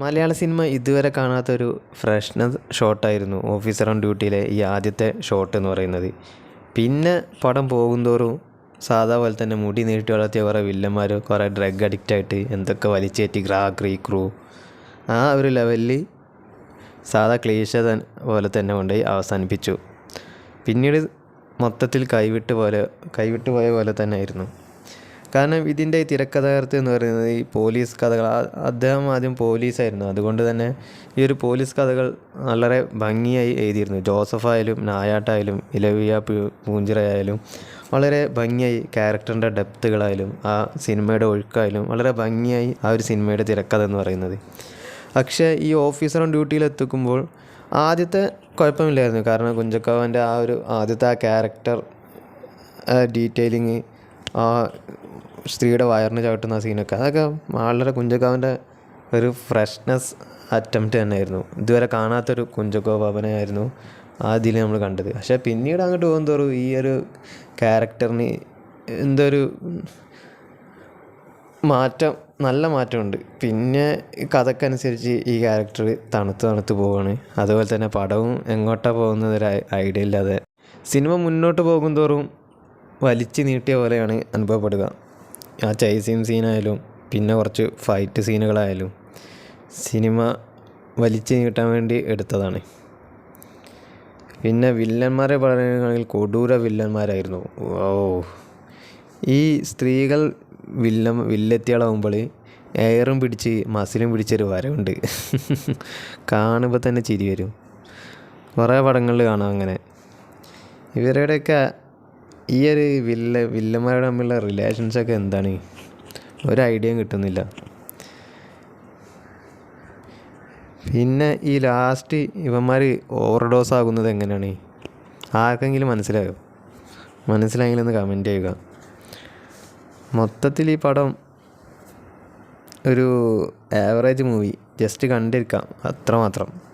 മലയാള cinema ഇതുവരെ കാണാത്തൊരു freshness ഷോട്ടായിരുന്നു ഓഫീസർ ഓൺ ഡ്യൂട്ടിയിലെ ഈ ആദ്യത്തെ ഷോട്ട് എന്ന് പറയുന്നത്. പിന്നെ പടം പോകുന്തോറും സാധാ പോലെ തന്നെ മുടി നീട്ടി വളർത്തിയ കുറേ വില്ലന്മാർ കുറേ ഡ്രഗ് അഡിക്റ്റ് ആയിട്ട് എന്തൊക്കെ വലിച്ചേറ്റി ഗ്രാ ക്രീ ക്രൂ ആ ഒരു ലെവലിൽ സാധാ ക്ലീശ പോലെ തന്നെ കൊണ്ടുപോയി അവസാനിപ്പിച്ചു. പിന്നീട് മൊത്തത്തിൽ കൈവിട്ട് പോലെ കൈവിട്ട് പോയ പോലെ തന്നെ ആയിരുന്നു. കാരണം ഇതിന്റെ തിരക്കഥാകൃത്ത് എന്ന് പറയുന്നത് ഈ പോലീസ് കഥകൾ. അദ്ദേഹം ആദ്യം പോലീസായിരുന്നു. അതുകൊണ്ട് തന്നെ ഈ ഒരു പോലീസ് കഥകൾ വളരെ ഭംഗിയായി എഴുതിയിരുന്നു. ജോസഫായാലും നായാട്ടായാലും ഇലവിയ പൂഞ്ചിറയായാലും വളരെ ഭംഗിയായി ക്യാരക്ടറിന്റെ ഡെപ്ത്തുകളായാലും ആ സിനിമയുടെ ഒഴുക്കായാലും വളരെ ഭംഗിയായി ആ ഒരു സിനിമയുടെ തിരക്കഥ എന്ന് പറയുന്നത്. പക്ഷേ ഈ ഓഫീസർ ഓൺ ഡ്യൂട്ടിയിൽ എത്തിക്കുമ്പോൾ ആദ്യത്തെ കുഴപ്പമില്ലായിരുന്നു. കാരണം കുഞ്ചക്കാവന്റെ ആ ഒരു ആദ്യത്തെ ആ ക്യാരക്ടർ ഡീറ്റെയിലിങ് ആ സ്ത്രീയുടെ വയറിന് ചവിട്ടുന്ന സീനൊക്കെ. അതൊക്കെ വളരെ കുഞ്ചക്കാവിന്റെ ഒരു ഫ്രഷ്നെസ് അറ്റംപ്റ്റ് തന്നെയായിരുന്നു. ഇതുവരെ കാണാത്തൊരു കുഞ്ചക്കോ ബാബനെയായിരുന്നു ആദ്യം നമ്മൾ കണ്ടത്. പക്ഷേ പിന്നീട് അങ്ങോട്ട് പോകുന്തോറും ഈ ഒരു ക്യാരക്ടറിന് എന്തൊരു മാറ്റം നല്ല മാറ്റമുണ്ട്. പിന്നെ കഥക്കനുസരിച്ച് ഈ ക്യാരക്ടർ തണുത്ത് തണുത്ത് പോവാണ്. അതുപോലെ തന്നെ പടവും എങ്ങോട്ടാണ് പോകുന്നത് ഒരു ഐഡിയ ഇല്ലാതെ. സിനിമ മുന്നോട്ട് പോകും തോറും വലിച്ചു നീട്ടിയ പോലെയാണ് അനുഭവപ്പെടുക. ആ ചൈസീം സീനായാലും പിന്നെ കുറച്ച് ഫൈറ്റ് സീനുകളായാലും സിനിമ വലിച്ചു നീട്ടാൻ വേണ്ടി എടുത്തതാണ്. പിന്നെ വില്ലന്മാരെ പറയുകയാണെങ്കിൽ കൊടൂര വില്ലന്മാരായിരുന്നു. ഓ ഈ സ്ത്രീകൾ വില്ല വില്ലത്തികളാവുമ്പോൾ എയറും പിടിച്ച് മസിലും പിടിച്ചൊരു വരവുണ്ട്. കാണുമ്പോൾ തന്നെ ചിരി വരും. കുറേ പടങ്ങളിൽ കാണാം അങ്ങനെ. ഇവരുടെയൊക്കെ ഈ ഒരു വില്ല വില്ലന്മാരുടെ തമ്മിലുള്ള റിലേഷൻസൊക്കെ എന്താണ്? ഒരു ഐഡിയയും കിട്ടുന്നില്ല. പിന്നെ ഈ ലാസ്റ്റ് ഇവന്മാർ ഓവർഡോസ് ആകുന്നത് എങ്ങനെയാണ്? ആർക്കെങ്കിലും മനസ്സിലായോ? മനസ്സിലായെങ്കിൽ ഒന്ന് കമന്റ് ചെയ്യുക. മൊത്തത്തിൽ ഈ പടം ഒരു ആവറേജ് മൂവി ജസ്റ്റ് കണ്ടിരിക്കാം. അത്രമാത്രം.